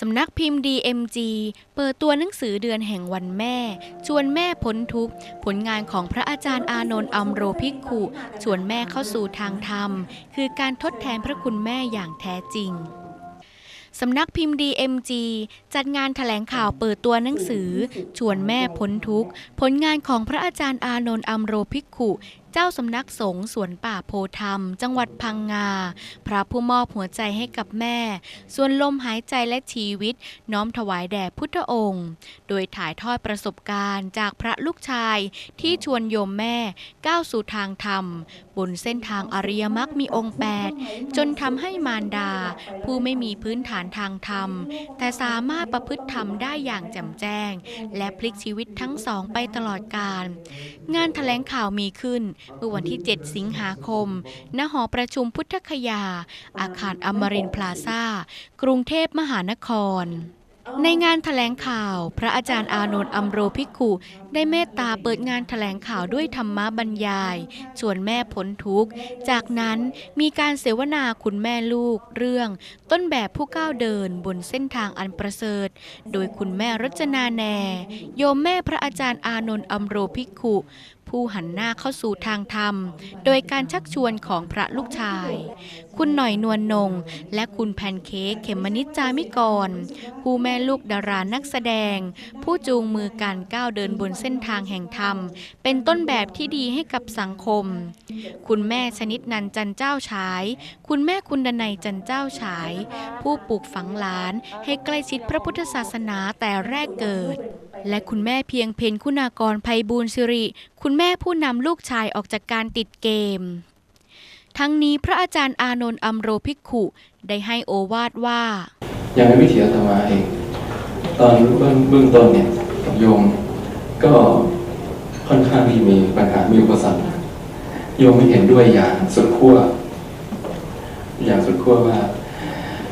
สำนักพิมพ์ DMG เปิดตัวหนังสือเดือนแห่งวันแม่ ชวนแม่พ้นทุกข์ ผลงานของพระอาจารย์อานนท์อัมโรภิกขุชวนแม่เข้าสู่ทางธรรม คือการทดแทนพระคุณแม่อย่างแท้จริงสำนักพิมพ์ DMG จัดงานถแถลงข่าวเปิดตัวหนังสือ ชวนแม่พ้นทุกข์ ผลงานของพระอาจารย์อานนท์อัมโรภิกขุเจ้าสำนักสงฆ์สวนป่าโพธรรม จังหวัดพังงา พระผู้มอบหัวใจให้กับแม่ ส่วนลมหายใจและชีวิต น้อมถวายแด่พุทธองค์ โดยถ่ายทอดประสบการณ์จากพระลูกชายที่ชวนโยมแม่ก้าวสู่ทางธรรม บนเส้นทางอริยมรรคมีองค์ 8 จนทำให้มารดา ผู้ไม่มีพื้นฐานทางธรรม แต่สามารถประพฤติธรรมได้อย่างแจ่มแจ้ง และพลิกชีวิตทั้งสองไปตลอดกาลงานถแถลงข่าวมีขึ้นเมื่อวันที่ 7 สิงหาคม ณ หอประชุมพุทธคยา อาคารอมรินพลาซ่ากรุงเทพมหานครในงานถแถลงข่าว พระอาจารย์อานนท์อัมโรภิกขุได้เมตตาเปิดงานถแถลงข่าวด้วยธรรมบรรยาย ชวนแม่พ้นทุกข์ จากนั้นมีการเสวนาคุณแม่ลูก เรื่อง ต้นแบบผู้ก้าวเดินบนเส้นทางอันประเสริฐ โดยคุณแม่รจนาแน โยมแม่พระอาจารย์อานนท์อัมโรภิกขุ ผู้หันหน้าเข้าสู่ทางธรรม โดยการชักชวนของพระลูกชาย คุณหน่อยนวลนง และคุณแพนเค้กเขมมนิจจามิกร ผู้แม่ลูกดารานักแสดง ผู้จูงมือการก้าวเดินบนเส้นทางแห่งธรรม เป็นต้นแบบที่ดีให้กับสังคม คุณแม่ชนิดนันจันเจ้าฉาย คุณแม่คุณดนัยจันเจ้าฉาย ผู้ปลูกฝังหลานให้ใกล้ชิดพระพุทธศาสนาแต่แรกเกิด และคุณแม่เพียงเพนคุณากรภัยบูลสิริคุณแม่ผู้นำลูกชายออกจากการติดเกม ทั้งนี้พระอาจารย์อานนท์อัมโรภิกขุ ได้ให้โอวาทว่าอย่างในวิถีอาตมาเอง ตอนเบื้องเบื้องต้นเนี่ยกับโยมก็ค่อนข้างที่มีปัญหามีอุปสรรคโยมไม่เห็นด้วยอย่างสุดขั้วอย่างสุดขั้วว่า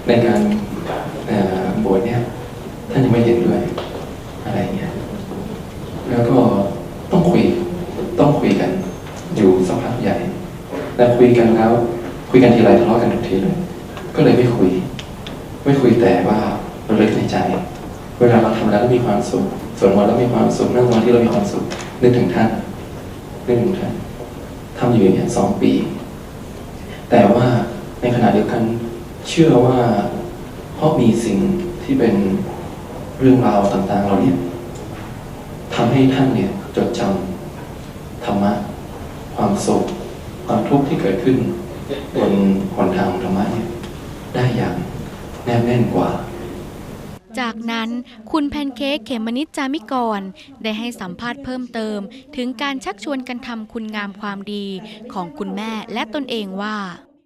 ในการบวชเนี่ยท่านยังไม่เห็นด้วยอะไรเงี้ยแล้วก็ต้องคุย คุยกัน อยู่สักพักใหญ่แต่คุยกันแล้ว คุยกันทีไรทะเลาะกันทุกทีเลย ก็เลยไม่คุย ไม่คุยแต่ว่าเราเลึกในใจ เวลาเราทำแล้วมีความสุขสวดมนต์แล้วมีความสุขนั่งสมาธิเรามีความสุขนึกถึงท่านนึกถึงท่านทำอยู่อย่างนี้สองปี แต่ว่าในขณะเดียวกันเชื่อว่าเพราะมีสิ่งที่เป็นเรื่องราวต่างๆเราเนี่ยทำให้ท่านเนี่ยจดจำธรรมะ ความสุขความ ทุกข์ที่เกิดขึ้นบนหนทางธรรมะเนี่ยได้อย่างแนบแน่นกว่า จากนั้นคุณแพนเค้กเขมมนิจจามิกร ได้ให้สัมภาษณ์เพิ่มเติม ถึงการชักชวนกันทำคุณงามความดีของคุณแม่และตนเองว่า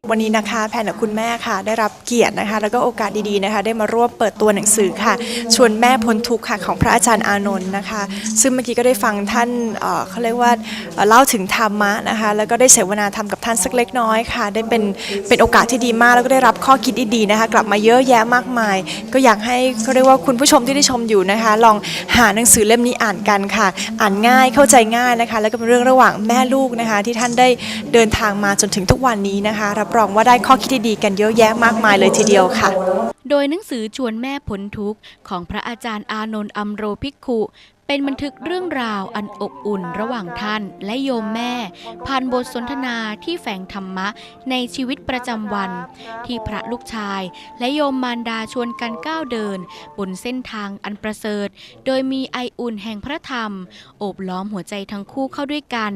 วันนี้นะคะแพนกับคุณแม่ค่ะ ได้รับเกียรตินะคะ แล้วก็โอกาสดีๆนะคะ ได้มาร่วมเปิดตัวหนังสือค่ะ ชวนแม่พ้นทุกข์ค่ะของพระอาจารย์อานนท์นะคะ ซึ่งเมื่อกี้ก็ได้ฟังท่านเอ่อเขาเรียกว่าเอ่อเล่าถึงธรรมะนะคะ แล้วก็ได้เสวนาธรรมกับท่านสักเล็กน้อยค่ะ ได้เป็นเป็นโอกาสที่ดีมากแล้วก็ได้รับข้อคิดดีๆนะคะ กลับมาเยอะแยะมากมาย ก็อยากให้เขาเรียกว่าคุณผู้ชมที่ได้ชมอยู่นะคะ ลองหาหนังสือเล่มนี้อ่านกันค่ะ อ่านง่ายเข้าใจง่ายนะคะ แล้วก็เป็นเรื่องระหว่างแม่ลูกนะคะ ที่ท่านได้เดินทางมาจนถึงทุกวันนี้นะคะรับรองว่าได้ข้อคิดดีๆกันเยอะแยะมากมายเลยทีเดียวค่ะ โดยหนังสือชวนแม่ผลทุกข์ของพระอาจารย์อานนท์อัมโรภิกขุ เป็นบันทึกเรื่องราวอันอบอุ่นระหว่างท่านและโยมแม่ ผ่านบทสนทนาที่แฝงธรรมะในชีวิตประจำวัน ที่พระลูกชายและโยมมารดาชวนกันก้าวเดิน บนเส้นทางอันประเสริฐ โดยมีไออุ่นแห่งพระธรรม โอบล้อมหัวใจทั้งคู่เข้าด้วยกัน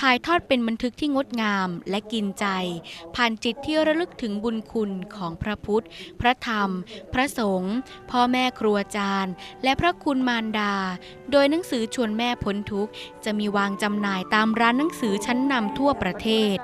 ถ่ายทอดเป็นบันทึกที่งดงามและกินใจ ผ่านจิตที่ระลึกถึงบุญคุณของพระพุทธ พระธรรม พระสงฆ์พ่อแม่ครูอาจารย์ และพระคุณมารดาโดยหนังสือชวนแม่พ้นทุกข์จะมีวางจำหน่ายตามร้านหนังสือชั้นนำทั่วประเทศ